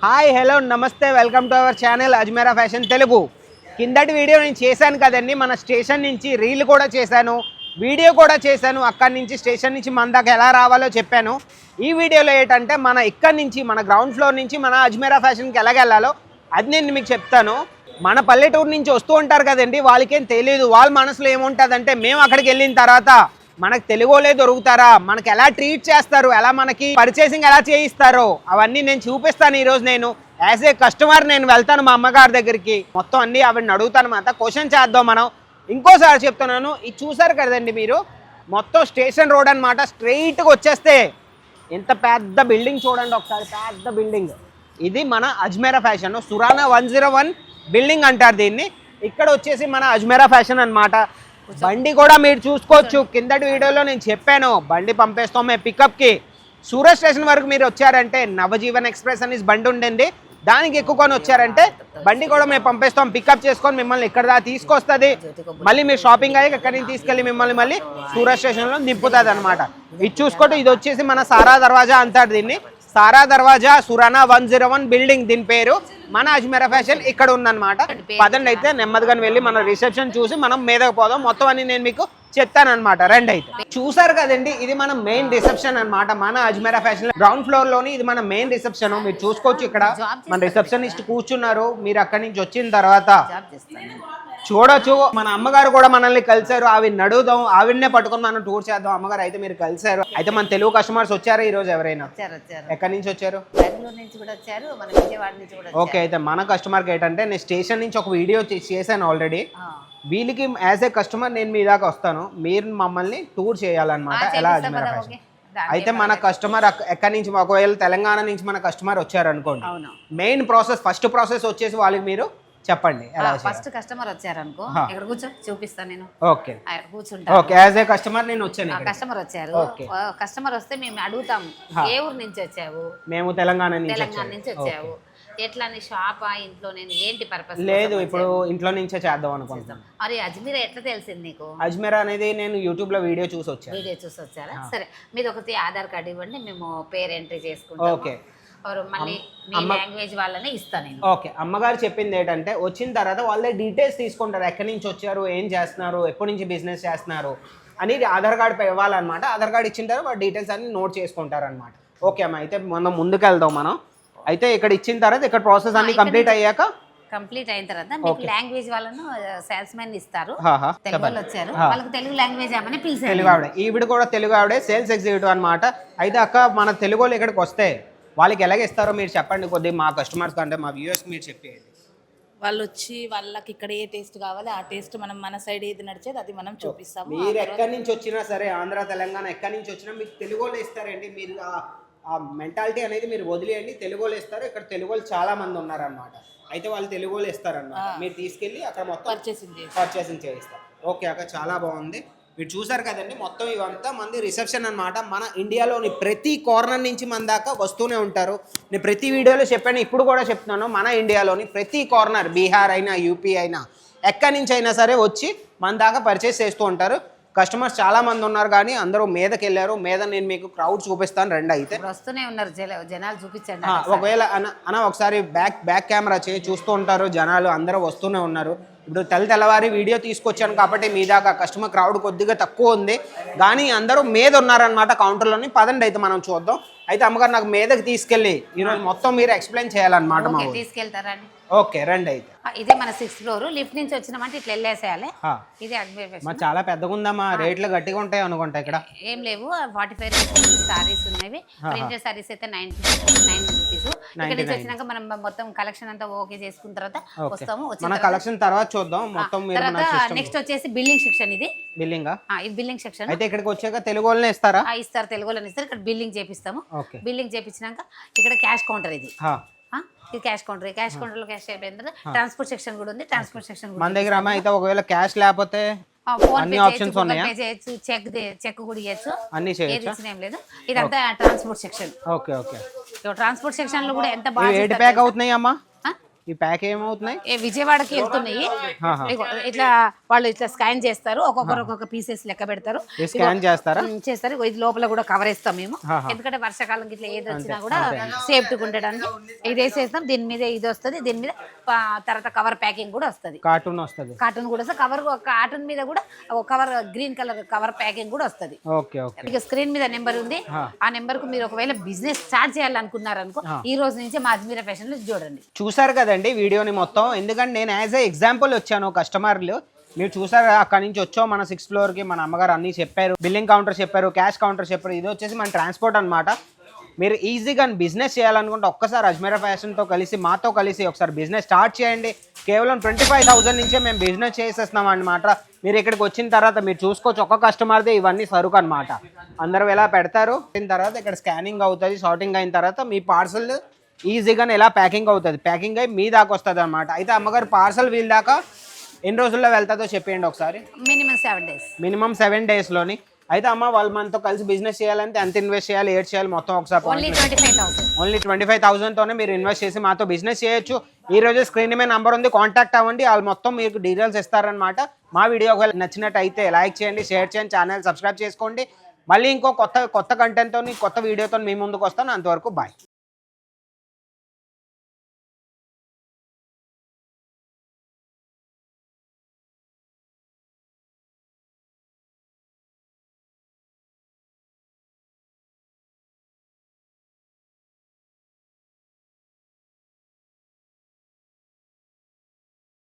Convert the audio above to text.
Hi hello నమస్తే welcome to our channel Ajmera fashion Telugu కిందటి video నేను చేశాను కదండి మన స్టేషన్ నుంచి రీల్ కూడా చేశాను వీడియో కూడా చేశాను అక్కడి నుంచి స్టేషన్ నుంచి మన దాకా ఎలా రావాలో చెప్పాను. ఈ వీడియోలో ఏంటంటే మన ఇక్కడి నుంచి మన గ్రౌండ్ ఫ్లోర్ నుంచి మన అజ్మేరా ఫ్యాషన్కి ఎలాగెళ్ళాలో అది నేను మీకు చెప్తాను. మన పల్లెటూరు నుంచి వస్తూ ఉంటారు కదండి వాళ్ళకేం తెలియదు వాళ్ళ మనసులో ఏముంటుందంటే మేము అక్కడికి వెళ్ళిన తర్వాత మనకు తెలుగులే దొరుకుతారా? మనకి ఎలా ట్రీట్ చేస్తారు? ఎలా మనకి పర్చేసింగ్ ఎలా చేయిస్తారో? అవన్నీ నేను చూపిస్తాను ఈరోజు నేను. యాజ్ ఏ కస్టమర్ నేను వెళ్తాను మా అమ్మగారి దగ్గరికి. మొత్తం అన్ని ఆవిడని అడుగుతాను మాట క్వశ్చన్ చేద్దాం మనం. ఇంకోసారి చెప్తున్నాను. ఇది చూసారు కదండి మీరు? మొత్తం స్టేషన్ రోడ్ అనమాట స్ట్రైట్గా వచ్చేస్తే ఎంత పెద్ద బిల్డింగ్ చూడండి ఒకసారి. పెద్ద బిల్డింగ్. ఇది మన Ajmera fashion. Surana one zero one building అంటారు దీన్ని. ఇక్కడ వచ్చేసి మన అజ్మేరా ఫ్యాషన్ అనమాట బండి కూడా మీరు చూసుకోవచ్చు. కిందటి వీడియోలో నేను చెప్పాను. బండి పంపేస్తాం మేము పికప్కి. సూరత్ స్టేషన్ వరకు మీరు వచ్చారంటే నవజీవన్ ఎక్స్ప్రెస్ అనేసి బండి ఉండండి. దానికి ఎక్కుకొని వచ్చారంటే బండి కూడా మేము పంపిస్తాం. పికప్ చేసుకొని మిమ్మల్ని ఇక్కడ దాకా తీసుకొస్తుంది. మళ్ళీ మీరు షాపింగ్ అయ్యి అక్కడి నుంచి తీసుకెళ్ళి మిమ్మల్ని మళ్ళీ సూరత్ స్టేషన్లో దింపుతుంది అనమాట ఇది చూసుకోవటం ఇది వచ్చేసి మన సారా దర్వాజా అంటారు దీన్ని. Sara Darwaza Surana one zero one building దీని పేరు. మన అజ్మీరా ఫ్యాషన్ ఇక్కడ ఉందన్నమాట. పదండి అయితే నెమ్మదిగా వెళ్ళి మన రిసెప్షన్ చూసి మనం మీదకి పోదాం. మొత్తం అన్ని నేను మీకు చెప్తాను అనమాట రండి అయితే చూసారు కదండి ఇది మన మెయిన్ రిసెప్షన్ అన్నమాట. మన అజ్మీరా ఫ్యాషన్ గ్రౌండ్ ఫ్లోర్లోని ఇది మన మెయిన్ రిసెప్షన్ మీరు చూసుకోవచ్చు ఇక్కడ. మన రిసెప్షనిస్ట్ కూర్చున్నారు. మీరు అక్కడి నుంచి వచ్చిన తర్వాత చూడొచ్చు మన అమ్మగారు కూడా మనల్ని కలిసారు ఆవిడని అడుగుదాం ఆవిడనే పట్టుకొని మనం టూర్ చేద్దాం. అమ్మగారు అయితే మీరు కలిసారు అయితే మన తెలుగు కస్టమర్స్ వచ్చారా ఈ రోజు ఎవరైనా ఎక్కడి నుంచి వచ్చారు? ఓకే అయితే మన కస్టమర్కి ఏంటంటే నేను స్టేషన్ నుంచి ఒక వీడియో చేశాను ఆల్రెడీ వీళ్ళకి యాజ్ ఏ కస్టమర్ నేను మీ దాకా వస్తాను. మీరు మమ్మల్ని టూర్ చేయాలన్నమాట. ఎలా అజ్మీరా ఫ్యాషన్ అయితే మన కస్టమర్ ఎక్కడి నుంచి ఒకవేళ తెలంగాణ నుంచి మన కస్టమర్ వచ్చారు అనుకోండి అవును. మెయిన్ ప్రాసెస్ ఫస్ట్ ప్రాసెస్ వచ్చేసి వాళ్ళకి మీరు చెప్పండి ఫస్ట్ కస్టమర్ వచ్చారు? అనుకో ఇక్కడ కూర్చో చూపిస్తాను నేను. ఓకే. కూర్చుంటారు ఓకే యాజ్ ఏ కస్టమర్ నేను వచ్చాను కస్టమర్ వచ్చారు. కస్టమర్ వస్తే మేము అడుగుతాము ఏ ఊరు నుంచి వచ్చావు? మేము తెలంగాణ నుంచి తెలంగాణ. నుంచి వచ్చావు. ఎట్లా నీ షాపా ఇంట్లో నేను ఏంటి పర్పస్ లేదు ఇప్పుడు ఇంట్లో నుంచే చేద్దాం అనుకుంటున్నాను. మరి అజ్మీర్ ఎట్లా తెలిసింది నీకు? అజ్మీరా అనేది నేను యూట్యూబ్లో వీడియో చూసి వచ్చాను. వీడియో చూసి వచ్చారా? సరే మీది ఒకటి ఆధార్ కార్డు ఇవ్వండి మేము పేరు ఎంట్రీ చేసుకుంటాం ఓకే. మళ్ళీ మీ లాంగ్వేజ్ వాళ్ళనే ఇస్తాను నేను. ఓకే అమ్మగారు చెప్పింది ఏంటంటే వచ్చిన తర్వాత వాళ్ళే డీటెయిల్స్ తీసుకుంటారు. ఎక్కడి నుంచి వచ్చారు ఏం చేస్తున్నారు ఎప్పటి నుంచి బిజినెస్ చేస్తున్నారు అనేది ఆధార్ కార్డ్ ఇవ్వాలన్నమాట. ఆధార్ కార్డ్ ఇచ్చిన తర్వాత వాళ్ళ డీటెయిల్స్ అన్ని నోట్ చేసుకుంటారు అనమాట ఓకే అమ్మ అయితే మనం ముందుకు వెళ్దాం మనం. అయితే ఇక్కడ ఇచ్చిన తర్వాత ఇక్కడ ప్రాసెస్ అన్ని కంప్లీట్ అయ్యాక? కంప్లీట్ అయిన తర్వాత మీకు లాంగ్వేజ్ వాళ్ళను సేల్స్ మెన్ ఇస్తారు. తెలుగు వాళ్ళు వచ్చారు. వాళ్ళకి తెలుగు లాంగ్వేజ్ ఏమని పిలిచారు. తెలుగు ఆవిడ. ఈవిడ కూడా తెలుగు ఆవిడే సేల్స్ ఎగ్జిక్యూటివ్ అనమాట అయితే అక్క మన తెలుగు వాళ్ళు ఇక్కడికి వస్తే వాళ్ళకి ఎలాగ ఇస్తారో మీరు చెప్పండి కొద్దిగా మా కస్టమర్స్ కంటే మా వ్యూవర్స్ మీరు చెప్పేయండి. వాళ్ళు వచ్చి వాళ్ళకి ఇక్కడ ఏ టేస్ట్ కావాలి ఆ టేస్ట్ మనం మన సైడ్ ఏది నడిచేది అది మనం చూపిస్తాము. మీరు ఎక్కడి నుంచి వచ్చినా సరే ఆంధ్ర తెలంగాణ ఎక్కడి నుంచి వచ్చినా మీకు తెలుగు వాళ్ళు ఇస్తారండి. మీరు ఆ- మెంటాలిటీ అనేది మీరు వదిలేయండి. తెలుగు వాళ్ళు ఇస్తారు. ఇక్కడ తెలుగు వాళ్ళు చాలా మంది ఉన్నారనమాట అయితే వాళ్ళు తెలుగు వాళ్ళు ఇస్తారనమాట మీరు తీసుకెళ్ళి అక్కడ మొత్తం పర్చేసింగ్ చేసి పర్చేసింగ్ చేయిస్తారు. ఓకే అక్క చాలా బాగుంది. మీరు చూసారు కదండి మొత్తం ఇవంతా మంది రిసెప్షన్ అన్నమాట. మన ఇండియాలోని ప్రతి కార్నర్ నుంచి మన దాకా వస్తూనే ఉంటారు. నేను ప్రతి వీడియోలో చెప్పాను ఇప్పుడు కూడా చెప్తున్నాను మన ఇండియాలోని ప్రతి కార్నర్ బీహార్ అయినా యూపీ అయినా ఎక్కడి నుంచి అయినా సరే వచ్చి మన దాకా పర్చేస్ చేస్తూ ఉంటారు. కస్టమర్స్ చాలా మంది ఉన్నారు కానీ అందరూ మీదకి వెళ్ళారు. మీద నేను మీకు క్రౌడ్ చూపిస్తాను రెండు అయితే. వస్తూనే ఉన్నారు జనాలు చూపించండి ఒకవేళ అన్న అన్న ఒకసారి బ్యాక్ బ్యాక్ కెమెరా చేయి చూస్తూ ఉంటారు జనాలు అందరూ వస్తూనే ఉన్నారు. ఇప్పుడు తెల్ల తెల్లవారి వీడియో తీసుకొచ్చాను కాబట్టి మీ దాకా కస్టమర్ క్రౌడ్ కొద్దిగా తక్కువ ఉంది. కానీ అందరూ మీద ఉన్నారనమాట కౌంటర్లోని పదండి అయితే మనం చూద్దాం. అయితే అమ్మగారు నాకు మీదకి తీసుకెళ్ళి ఈరోజు మొత్తం మీరు ఎక్స్ప్లెయిన్ చేయాలన్నమాట మా ఓకే రండి అయితే. ఇదే మన సిక్స్త్ ఫ్లోర్ లిఫ్ట్ నుంచి వచ్చినామంటే ఇట్లా వెళ్ళేసేయాలి. ఇది అడ్మిట్ మా చాలా పెద్దగా ఉందమ్మా. రేట్లు గట్టిగా ఉంటాయి అనుకుంటా ఇక్కడ. ఏం లేవు. ఫార్టీ ఫైవ్ సారీస్ ఉన్నవి. ప్రింటెడ్ సారీస్ అయితే నైన్ నైన్ రూపీస్ ఇక్కడ నుంచి వచ్చినాక మనం మొత్తం కలెక్షన్ అంతా ఓకే చేసుకున్న తర్వాత వస్తాము. వచ్చిన మన కలెక్షన్ తర్వాత చూద్దాం. మొత్తం తర్వాత నెక్స్ట్ వచ్చేసి బిల్డింగ్ సెక్షన్ ఇది. బిల్లింగా ఆ, ఇది బిల్డింగ్ సెక్షన్ అయితే ఇక్కడికి వచ్చాక తెలుగు వాళ్ళనే ఇస్తారా? ఇస్తారు. తెలుగు వాళ్ళని ఇస్తారు. ఇక్కడ బిల్డింగ్ చేపిస్తాము. బిల్డింగ్ చేపించినాక ఇక్కడ క్యాష్ కౌంటర్ ఇది. ఇది క్యాష్ కౌంటర్ క్యాష్ కౌంటర్లో క్యాష్ అయిపోయిన తర్వాత ట్రాన్స్పోర్ట్ సెక్షన్ కూడా ఉంది ట్రాన్స్పోర్ట్ సెక్షన్ మన దగ్గర అమ్మ అయితే ఒకవేళ క్యాష్ లేకపోతే ఫోన్ పే చేయొచ్చు ఉన్నాయా? గూగుల్ పే చేయొచ్చు చెక్ చెక్ కూడా ఇవ్వచ్చు అన్నీ చేయొచ్చా? ఏం లేదు. ఇదంతా transport section okay okay. Transport సెక్షన్లో కూడా ఎంత బాగా చేస్తారు ప్యాక్ అవుతున్నాయి అమ్మా? ఈ ప్యాక్ ఏమవుతున్నాయి? ఏ విజయవాడకి వెళ్తున్నాయి. ఇట్లా వాళ్ళు ఇట్లా స్కాన్ చేస్తారు. ఒక్కొక్కరు ఒక్కొక్క పీసెస్ లెక్క పెడతారు. స్కాన్ చేస్తారా? చేస్తారు. ఇది లోపల కూడా కవర్ వేస్తాం మేము. ఎందుకంటే వర్షాకాలం ఇట్లా ఏది వచ్చినా కూడా సేఫ్టీగా ఉండడానికి ఇది వేసేస్తాం. దీని మీద ఇది వస్తుంది. దీని మీద తర్వాత కవర్ ప్యాకింగ్ కూడా వస్తుంది. కార్టూన్ వస్తుంది. కార్టూన్ కూడా కవర్ కార్టూన్ మీద కూడా ఒక cover green colour cover packing కూడా వస్తుంది. ఓకే ఓకే ఇక స్క్రీన్ మీద నెంబర్ ఉంది. ఆ. నెంబర్కు మీరు ఒకవేళ బిజినెస్ స్టార్ట్ చేయాలనుకున్నారనుకో ఈ రోజు నుంచి మా అజ్మీరా ఫ్యాషన్లో చూడండి. చూసారు కదండి? వీడియోని మొత్తం. ఎందుకంటే నేను యాజ్ ఏ ఎగ్జాంపుల్ వచ్చాను కస్టమర్లు. మీరు చూసారు అక్కడ నుంచి వచ్చో మన సిక్స్త్ ఫ్లోర్కి మన అమ్మగారు అన్నీ చెప్పారు బిల్లింగ్ కౌంటర్ చెప్పారు క్యాష్ కౌంటర్ చెప్పారు. ఇది వచ్చేసి మన ట్రాన్స్పోర్ట్ అనమాట మీరు ఈజీగా బిజినెస్ చేయాలనుకుంటే ఒక్కసారి అజ్మీరా ఫ్యాషన్తో కలిసి మాతో కలిసి ఒకసారి బిజినెస్ స్టార్ట్ చేయండి. కేవలం ట్వంటీ ఫైవ్ థౌసండ్ నుంచే మేము బిజినెస్ చేసేస్తున్నాం అనమాట మీరు ఇక్కడికి వచ్చిన తర్వాత మీరు చూసుకోవచ్చు ఒక్క కస్టమర్దే ఇవన్నీ సరుకు అనమాట అందరూ ఎలా పెడతారు? పెట్టిన తర్వాత ఇక్కడ స్కానింగ్ అవుతుంది షార్టింగ్ అయిన తర్వాత మీ పార్సల్ ఈజీగా ఎలా ప్యాకింగ్ అవుతుంది? ప్యాకింగ్ అయ్యి మీ దాకా వస్తుంది అనమాట అయితే అమ్మగారు పార్సల్ వీల్ దాకా ఎన్ని రోజుల్లో వెళ్తుందో చెప్పేయండి ఒకసారి. Minimum seven days. Minimum seven డేస్లోని అయితే అమ్మ వాళ్ళు మనతో కలిసి బిజినెస్ చేయాలంటే ఎంత ఇన్వెస్ట్ చేయాలి ఏడ్ చేయాలి మొత్తం ఒకసారి only twenty five thousand only twenty five థౌసండ్తోనే మీరు ఇన్వెస్ట్ చేసి మాతో బిజినెస్ చేయొచ్చు. ఈ రోజు స్క్రీన్ మీద నంబర్ ఉంది కాంటాక్ట్ అవ్వండి. వాళ్ళు మొత్తం మీకు డీటెయిల్స్ ఇస్తారనమాట మా వీడియో ఒకవేళ నచ్చినట్టయితే లైక్ చేయండి షేర్ చేయండి ఛానల్ సబ్స్క్రైబ్ చేసుకోండి. మళ్ళీ ఇంకో కొత్త కొత్త కంటెంట్తో కొత్త వీడియోతో మీ ముందుకు వస్తాను. అంతవరకు బాయ్